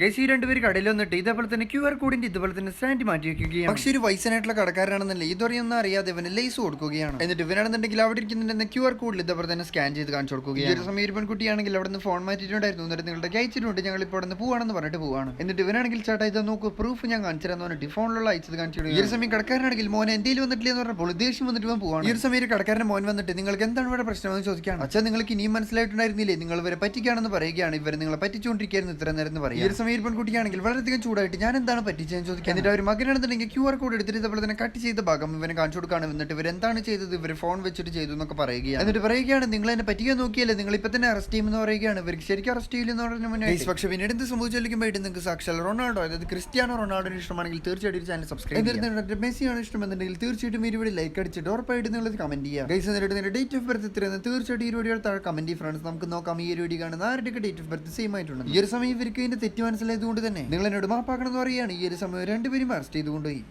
Guys ഈ രണ്ടുപേർ കടയിൽ വന്നിട്ട് ഇതേപോലെ തന്നെ ക്യു ആർ കോഡിന്റെ ഇതുപോലെ തന്നെ സ്റ്റാൻഡ് മാറ്റി വെക്കുകയാണ്. പക്ഷേ ഒരു വയസ്സനായിട്ടുള്ള കടക്കാരനാണെന്നല്ല ഇതൊറിയൊന്നും അറിയാതെ ഇവന് ലൈസ് കൊടുക്കുകയാണ്. എന്നിട്ട് ഇവനാണെന്നുണ്ടെങ്കിൽ അവിടെ ഇരിക്കുന്നുണ്ടെന്ന ക്യു ആർ കോഡിൽ ഇതേപോലെ തന്നെ സ്കാൻ ചെയ്ത് കാണിച്ചു കൊടുക്കുകയാണ്. ഒരു സമയം ഒരു പെൺകുട്ടിയാണെങ്കിൽ അവിടെ നിന്ന് ഫോൺ മാറ്റിയിട്ടുണ്ടായിരുന്നു. എന്നിട്ട് നിങ്ങളുടെ അയച്ചിട്ടുണ്ട് ഞങ്ങൾ ഇപ്പോൾ അവിടെ പോവാണെന്ന് പറഞ്ഞിട്ട് പോവാണ്. എന്നിട്ട് ഇവനാണെങ്കിൽ ചേട്ടാ ഇത് നോക്കൂ പ്രൂഫ് ഞാൻ കാണിച്ചു തരാന്ന് പറഞ്ഞിട്ട് ഫോണിലുള്ള അയച്ചത് കാണിച്ചു ഈ ഒരു സമയം കടക്കാരനാണെങ്കിൽ മോൻ എന്തെങ്കിലും വന്നിട്ടില്ല എന്ന് പറഞ്ഞപ്പോൾ ദേഷ്യം വന്നിട്ട് ഇവൻ പോവാണ്. ഈ ഒരു സമയം കടക്കാരൻ മോൻ വന്നിട്ട് നിങ്ങൾക്ക് എന്താണ് ഇവിടെ പ്രശ്നമെന്ന് ചോദിക്കുകയാണ്. അച്ഛാ നിങ്ങൾക്ക് ഇനിയും മനസ്സിലായിട്ടുണ്ടായിരുന്നില്ലേ? നിങ്ങൾ ഇവരെ പറ്റിക്കാണെന്ന് പറയുകയാണ്. ഇവർ നിങ്ങളെ പറ്റിച്ചുകൊണ്ടിരിക്കുകയായിരുന്നു ഇത്ര നേരം എന്ന് പറയും ഈ ഒരു സമയം ഒരു പെൺകുട്ടിയാണെങ്കിൽ വളരെയധികം ചൂടായിട്ട് ഞാൻ എന്താണ് പറ്റിച്ചതെന്ന് ചോദിക്കുക എന്നിട്ട് അവർ മകനാണെന്നുണ്ടെങ്കിൽ ക്യു ആർ കോഡ് എടുത്തിട്ട് ഇതേപോലെ തന്നെ കട്ട് ചെയ്ത ഭാഗം ഇവനെ കാണിച്ചു കൊടുക്കുകയാണ്. എന്നിട്ട് ഇവർ എന്താണ് ചെയ്തത്? ഇവർ ഫോൺ വെച്ചിട്ട് ചെയ്തു എന്നൊക്കെ പറയുകയാണ്. എന്നിട്ട് പറയുകയാണ് നിങ്ങൾ എന്നെ പറ്റിക്കാൻ നോക്കിയല്ലേ? നിങ്ങൾ ഇപ്പൊ തന്നെ അറസ്റ്റ് ചെയ്യുമെന്ന് പറയുകയാണ്. ഇവർക്ക് ശരിക്കും അറസ്റ്റ് ചെയ്യില്ലെന്ന് പറഞ്ഞ മുന്നേ പക്ഷേ പിന്നീട് എന്ത് സംഭവിച്ചാലിരിക്കുമ്പോൾ നിങ്ങൾക്ക് സാക്ഷാൽ റൊണാൾഡോ അതായത് ക്രിസ്ത്യാനോ റൊണാൾഡോ ഇഷ്ടമാണെങ്കിൽ തീർച്ചയായിട്ടും ചാനൽ സബ്സ്ക്രൈബ് എന്നിട്ട് മെസ്സിയാണ് ഇഷ്ടമെന്നുണ്ടെങ്കിൽ തീർച്ചയായിട്ടും ഈ വീഡിയോ ലൈക്ക് അടിച്ചിട്ട് ഉറപ്പായിട്ട് നിങ്ങൾ കമന്റ് ചെയ്യുക. ഗൈസ് എന്നിട്ട് നിങ്ങളുടെ ഡേറ്റ് ഓഫ് ബർത്ത് എത്രയെന്ന് തീർച്ചയായിട്ടും ഈ വീഡിയോ താഴെ കമന്റ് ഫ്രണ്ട്സ് നമുക്ക് നോക്കാം. ഈ ഒരു വീഡിയോ കാണുന്ന ആരുടെയൊക്കെ ഡേറ്റ് ഓഫ് ബർത്ത് സെയിം ആയിട്ടുണ്ട് ഈ ഒരു സമയം ഇവർക്ക് ഇതിന്റെ തെറ്റ് മനസ്സിലായതുകൊണ്ട് തന്നെ. നിങ്ങൾ എന്നോട് മാപ്പാക്കണം എന്ന് പറയുകയാണ്. ഈ ഒരു സമയം രണ്ടുപേരും അറസ്റ്റ് ചെയ്തുകൊണ്ടുപോയി